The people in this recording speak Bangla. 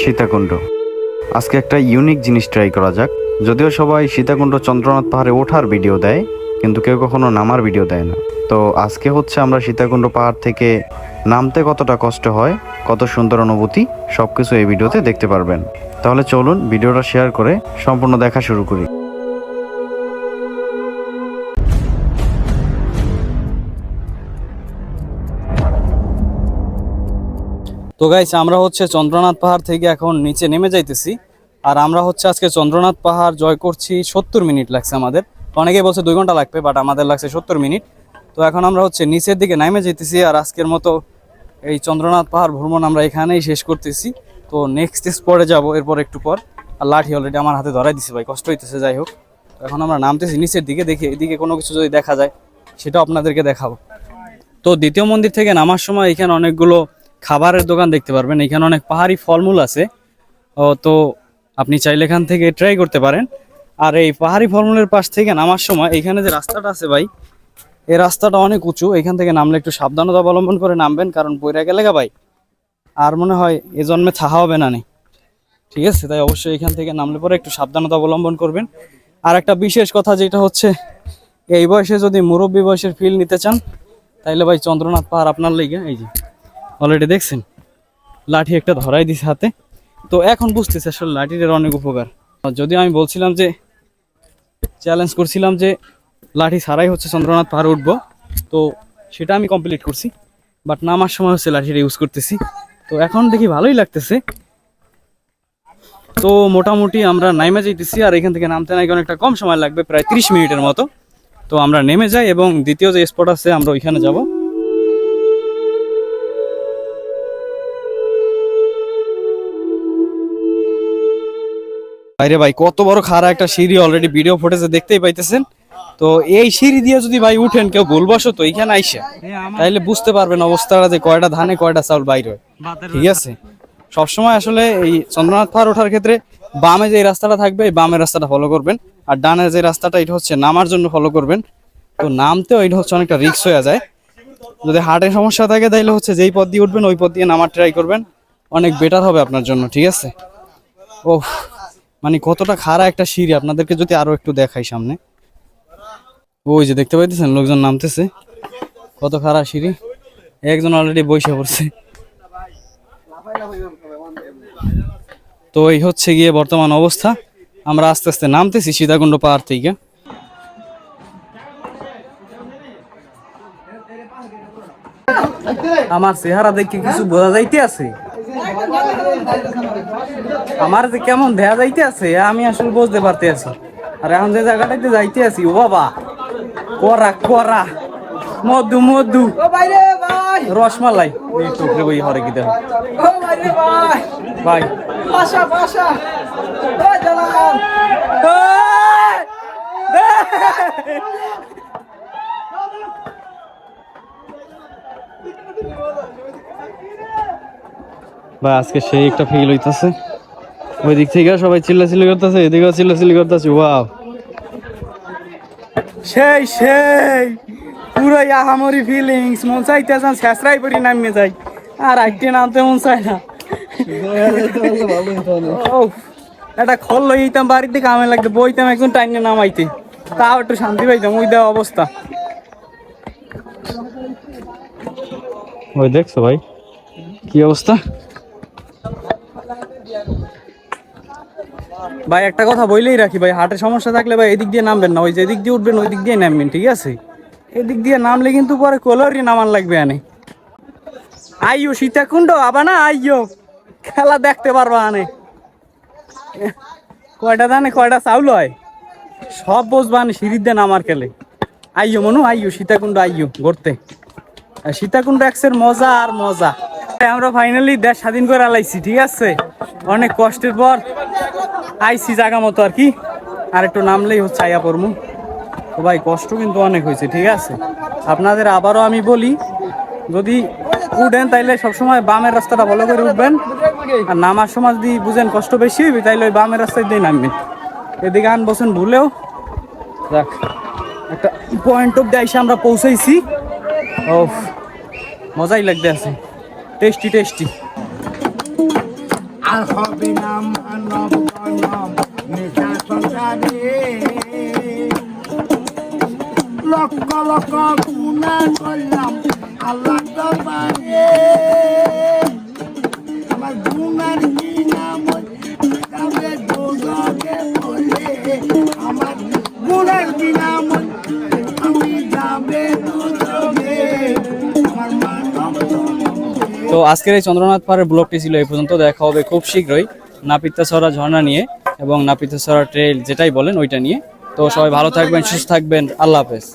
সীতাকুণ্ড। আজকে একটা ইউনিক জিনিস ট্রাই করা যাক। যদিও সবাই সীতাকুণ্ড চন্দ্রনাথ পাহাড়ে ওঠার ভিডিও দেয়, কিন্তু কেউ কখনো নামার ভিডিও দেয় না। তো আজকে হচ্ছে আমরা সীতাকুণ্ড পাহাড় থেকে নামতে কতটা কষ্ট হয়, কত সুন্দর অনুভূতি সব কিছু এই ভিডিওতে দেখতে পারবেন। তাহলে চলুন ভিডিওটা শেয়ার করে সম্পূর্ণ দেখা শুরু করি। তো গাইছে আমরা হচ্ছে চন্দ্রনাথ পাহাড় থেকে এখন নিচে নেমে যাইতেছি। আর আমরা হচ্ছে আজকে চন্দ্রনাথ পাহাড় জয় করছি সত্তর মিনিট লাগছে আমাদের। অনেকেই বলছে দুই ঘণ্টা লাগবে বাট আমাদের লাগছে সত্তর মিনিট। তো এখন আমরা হচ্ছে নিচের দিকে নেমে যেতেছি আর আজকের মতো এই চন্দ্রনাথ পাহাড় ভ্রমণ আমরা এখানেই শেষ করতেছি। তো নেক্সট স্পটে যাব, এরপর একটু পর। আর লাঠি অলরেডি আমার হাতে ধরাই দিছে ভাই, কষ্ট হইতেছে, যাই হোক। এখন আমরা নামতেছি নিচের দিকে, দেখি এদিকে কোনো কিছু যদি দেখা যায়, সেটাও আপনাদেরকে দেখাবো। তো দ্বিতীয় মন্দির থেকে নামার সময় এখানে অনেকগুলো খাবারের দোকান দেখতে পারবেন। এখানে অনেক পাহাড়ি ফলমূল আছে। তো আপনি চাইলে এখান থেকে ট্রাই করতে পারেন। আর এই পাহাড়ি ফলমূলের পাশ থেকে নামার সময় এখানে যে রাস্তাটা আছে ভাই, এই রাস্তাটা অনেক উঁচু। এখান থেকে নামলে একটু সাবধানতা অবলম্বন করে নামবেন, কারণ বইরা গেলে গা ভাই, আর মনে হয় এ জন্মে থাহা হবে না নি। ঠিক আছে? তাই অবশ্যই এখান থেকে নামলে পরে একটু সাবধানতা অবলম্বন করবেন। আর একটা বিশেষ কথা যেটা হচ্ছে, এই বয়সে যদি মুরব্বী বয়সের ফিল নিতে চান, তাইলে ভাই চন্দ্রনাথ পাহাড় আপনার লেগে, এই যে। অলরেডি দেখছেন? লাঠি একটা ধরাই দিছে হাতে। তো এখন বুঝতেছি আসলে লাঠিটার অনেক উপকার। যদিও আমি বলছিলাম যে চ্যালেঞ্জ করছিলাম যে, লাঠি ছাড়াই হচ্ছে চন্দ্রনাথ পাহাড়ে উঠবো। তো সেটা আমি কমপ্লিট করছি। বাট নামার সময় হচ্ছে লাঠিটা ইউজ করতেছি। তো এখন দেখি ভালোই লাগতেছে। তো মোটামুটি আমরা নাইমে যাইতেছি আর এখান থেকে নামতে নাকি অনেকটা কম সময় লাগবে, প্রায় ত্রিশ মিনিটের মতো। তো আমরা নেমে যাই এবং দ্বিতীয় যে স্পট আছে, আমরা ওইখানে যাব। বাইরে ভাই কত বড় খাড়া একটা সিঁড়ি অলরেডি ভিডিও ফুটেজে দেখতেই পাইতেছেন। তো এই সিঁড়ি দিয়ে যদি ভাই উঠেন কেউ ভুলবশত তো এইখানে আইসা তাইলে বুঝতে পারবেন অবস্থাটা যে কয়টা ধানে কয়টা চাউল বাইরে ঠিক আছে? সবসময় আসলে এই চন্দ্রনাথ পাহাড় ওঠার ক্ষেত্রে বামে যে রাস্তাটা থাকবে এই বামের রাস্তাটা ফলো করবেন। আর ডানে যে রাস্তাটা এটা হচ্ছে নামার জন্য ফলো করবেন। তো নামতেও এটা হচ্ছে অনেকটা রিস্ক হয়ে যায়। যদি হার্টের সমস্যা থাকে তাহলে হচ্ছে যেই পথ দিয়ে উঠবেন ওই পথ দিয়ে নামার ট্রাই করবেন। অনেক বেটার হবে আপনার জন্য ঠিক আছে? ও মানে কতটা খাড়া একটা সিঁড়ি, আপনাদেরকে যদি আরও একটু দেখাই সামনে। ওই যে দেখতে পাইতেছেন, লোকজন নামতেছে। কত খাড়া সিঁড়ি। একজন অলরেডি বসে পড়ছে। তো এই হচ্ছে গিয়ে বর্তমান অবস্থা। আমরা আস্তে আস্তে নামতেছি সীতাকুণ্ড পাহাড় থেকে। আমার চেহারা দেখে কিছু বোঝা যাইতে আছে আমার যে কেমন দেখা যাইতে আছে আমি আসলে বুঝতে পারতে আছি। আর এখন যে জায়গাটাতে যাইতে আছি ও বাবা করা করা। মধু মধু। রসমালাই। টুকরে বই হরে কি দেখো। ভাই। ভাই আজকে সেই একটা ফিল হইতেছে। ওই দিক থেকে সবাই চিল্লাচিল্লি করতেছে এদিকেও চিল্লাচিল্লি করতেছে ওয়াও সেই সেই পুরো আহামরি ফিলিংস মন চাইতেছেন শেষরাই পরি নামিয়ে যাই। আর আইটে নামতে মন চাই না। একটা খোল লইতাম বাড়িতে কামে লাগতো বইতাম একজন টাইনে নামাইতে। তাও একটু শান্তি পাইতাম ওই দেওয়া অবস্থা। ওই দেখছ ভাই কি অবস্থা? ভাই, একটা কথা বইলেই রাখি ভাই হার্টের সমস্যা থাকলে ভাই এদিক দিয়ে নামবেন না, ওই যে এদিক দিয়ে উঠবেন, ওই দিক দিয়ে নামবেন, ঠিক আছে? এদিক দিয়ে নামলে কিন্তু পরে কোলরি নামান লাগবে আনে। আইও সীতাকুণ্ড আবার না আইও খেলা দেখতে পারবা আনে। কয়টা দানে কয়টা চাউল হয়? সব বসবা আনে, সিঁড়ির দিয়ে নামার খেলে। আইও মনু আইও সীতাকুণ্ড আইও ঘুরতে সীতাকুণ্ড এক্সের মজা আর মজা। আমরা ফাইনালি দেশ স্বাধীন করে আলাইছি, ঠিক আছে? অনেক কষ্টের পর আইসি জায়গা মতো আর কি। আর একটু নামলেই হচ্ছে আইয়া পড়মু। তো ভাই, কষ্ট কিন্তু অনেক হয়েছে, ঠিক আছে? আপনাদের আবারও আমি বলি, যদি উঠেন তাইলে সবসময় বামের রাস্তাটা ভালো করে উঠবেন। আর নামার সময় যদি বুঝেন কষ্ট বেশি হইবে, তাইলে ওই বামের রাস্তায় দিয়ে নামবেন। এদিকে আন বসেন ভুলেও। দেখ একটা পয়েন্ট অফ দিয়ে আমরা পৌঁছাইছি। ও মজাই লাগতে আছে টেস্টি টেস্টি আর হবে না মানব জনম নেশা লক্ষ লক্ষ গুণা করলাম আল্লাহ দরবারে। আমার গুণার কি নাম আমার আজকের এই চন্দ্রনাথ পাহাড়ের ব্লগটি ছিল এই পর্যন্ত। দেখা হবে খুব শীঘ্রই নাপিতাসরা ঝর্ণা নিয়ে এবং নাপিতাসরা ট্রেল যেটাই বলেন ওইটা নিয়ে। তো সবাই ভালো থাকবেন, সুস্থ থাকবেন। আল্লাহ হাফেজ।